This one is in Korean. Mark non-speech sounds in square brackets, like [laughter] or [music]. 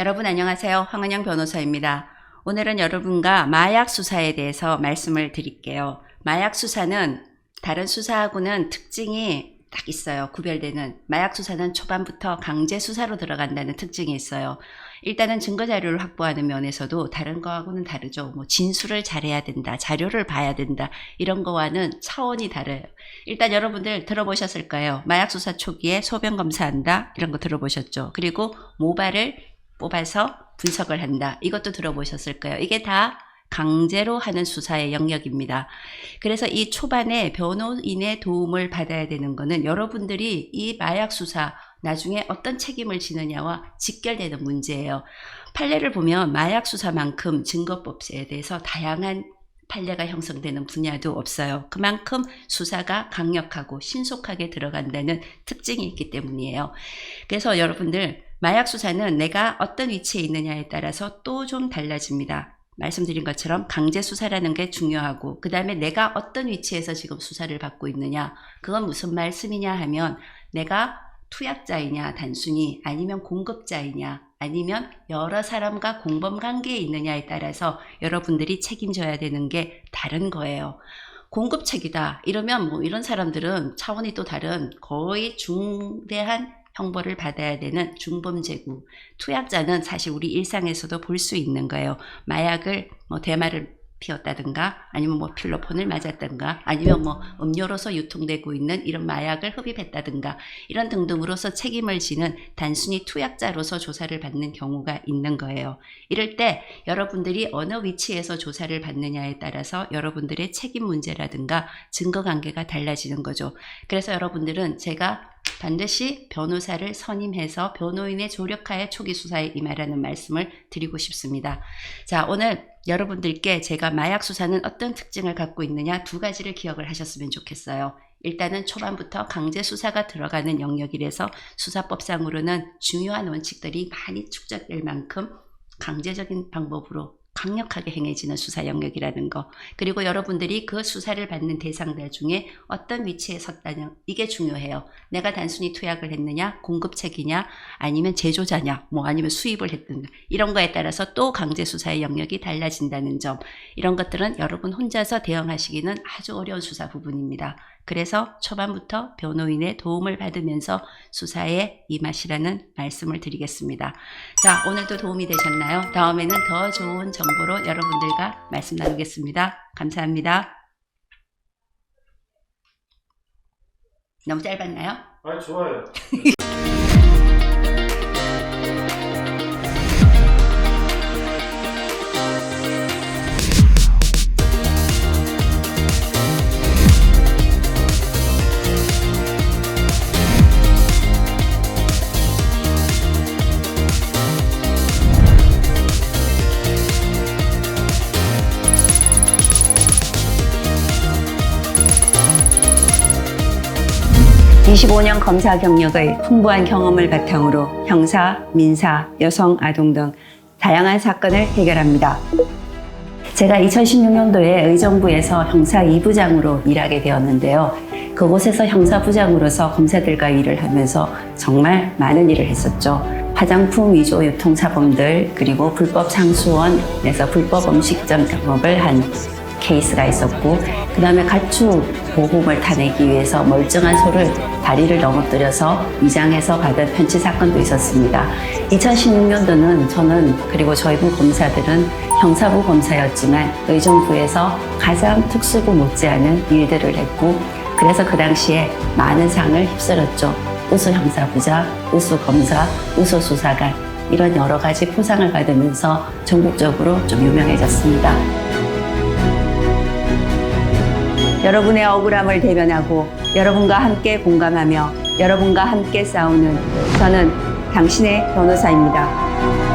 여러분 안녕하세요. 황은영 변호사입니다. 오늘은 여러분과 마약 수사에 대해서 말씀을 드릴게요. 마약 수사는 다른 수사하고는 특징이 딱 있어요. 구별되는. 마약 수사는 초반부터 강제 수사로 들어간다는 특징이 있어요. 일단은 증거 자료를 확보하는 면에서도 다른 거하고는 다르죠. 뭐 진술을 잘해야 된다. 자료를 봐야 된다. 이런 거와는 차원이 다르요. 일단 여러분들 들어보셨을 거예요. 마약 수사 초기에 소변 검사한다. 이런 거 들어보셨죠. 그리고 모발을 뽑아서 분석을 한다. 이것도 들어보셨을 거예요. 이게 다 강제로 하는 수사의 영역입니다. 그래서 이 초반에 변호인의 도움을 받아야 되는 거는 여러분들이 이 마약 수사 나중에 어떤 책임을 지느냐와 직결되는 문제예요. 판례를 보면 마약 수사만큼 증거법에 대해서 다양한 판례가 형성되는 분야도 없어요. 그만큼 수사가 강력하고 신속하게 들어간다는 특징이 있기 때문이에요. 그래서 여러분들 마약 수사는 내가 어떤 위치에 있느냐에 따라서 또 좀 달라집니다. 말씀드린 것처럼 강제 수사라는 게 중요하고 그 다음에 내가 어떤 위치에서 지금 수사를 받고 있느냐 그건 무슨 말씀이냐 하면 내가 투약자이냐 단순히 아니면 공급자이냐 아니면 여러 사람과 공범 관계에 있느냐에 따라서 여러분들이 책임져야 되는 게 다른 거예요. 공급책이다 이러면 뭐 이런 사람들은 차원이 또 다른 거의 중대한 형벌을 받아야 되는 중범죄고 투약자는 사실 우리 일상에서도 볼 수 있는 거예요. 마약을 뭐 대마를 피웠다든가 아니면 뭐 필로폰을 맞았든가 아니면 뭐 음료로서 유통되고 있는 이런 마약을 흡입했다든가 이런 등등으로서 책임을 지는 단순히 투약자로서 조사를 받는 경우가 있는 거예요. 이럴 때 여러분들이 어느 위치에서 조사를 받느냐에 따라서 여러분들의 책임 문제라든가 증거 관계가 달라지는 거죠. 그래서 여러분들은 제가 반드시 변호사를 선임해서 변호인의 조력하에 초기 수사에 임하라는 말씀을 드리고 싶습니다. 자, 오늘 여러분들께 제가 마약 수사는 어떤 특징을 갖고 있느냐 두 가지를 기억을 하셨으면 좋겠어요. 일단은 초반부터 강제 수사가 들어가는 영역이라서 수사법상으로는 중요한 원칙들이 많이 축적될 만큼 강제적인 방법으로 강력하게 행해지는 수사 영역이라는 거. 그리고 여러분들이 그 수사를 받는 대상들 중에 어떤 위치에 섰다냐. 이게 중요해요. 내가 단순히 투약을 했느냐, 공급책이냐, 아니면 제조자냐, 뭐 아니면 수입을 했든가. 이런 거에 따라서 또 강제 수사의 영역이 달라진다는 점. 이런 것들은 여러분 혼자서 대응하시기는 아주 어려운 수사 부분입니다. 그래서 초반부터 변호인의 도움을 받으면서 수사에 임하시라는 말씀을 드리겠습니다. 자, 오늘도 도움이 되셨나요? 다음에는 더 좋은 정보 로 여러분들과 말씀 나누겠습니다. 감사합니다. 너무 짧았나요? 아 좋아요. [laughs] 25년 검사 경력의 풍부한 경험을 바탕으로 형사, 민사, 여성, 아동 등 다양한 사건을 해결합니다. 제가 2016년도에 의정부에서 형사 2부장으로 일하게 되었는데요. 그곳에서 형사부장으로서 검사들과 일을 하면서 정말 많은 일을 했었죠. 화장품 위조 유통사범들 그리고 불법 상수원에서 불법 음식점 경업을 한 케이스가 있었고 그 다음에 가축 보험을 타내기 위해서 멀쩡한 소를 다리를 넘어뜨려서 위장해서 받은 편취 사건도 있었습니다. 2016년도는 저는 그리고 저희 부 검사들은 형사부 검사였지만 의정부에서 가장 특수부 못지않은 일들을 했고 그래서 그 당시에 많은 상을 휩쓸었죠. 우수 형사부자, 우수 검사, 우수 수사관 이런 여러 가지 포상을 받으면서 전국적으로 좀 유명해졌습니다. 여러분의 억울함을 대변하고 여러분과 함께 공감하며 여러분과 함께 싸우는 저는 당신의 변호사입니다.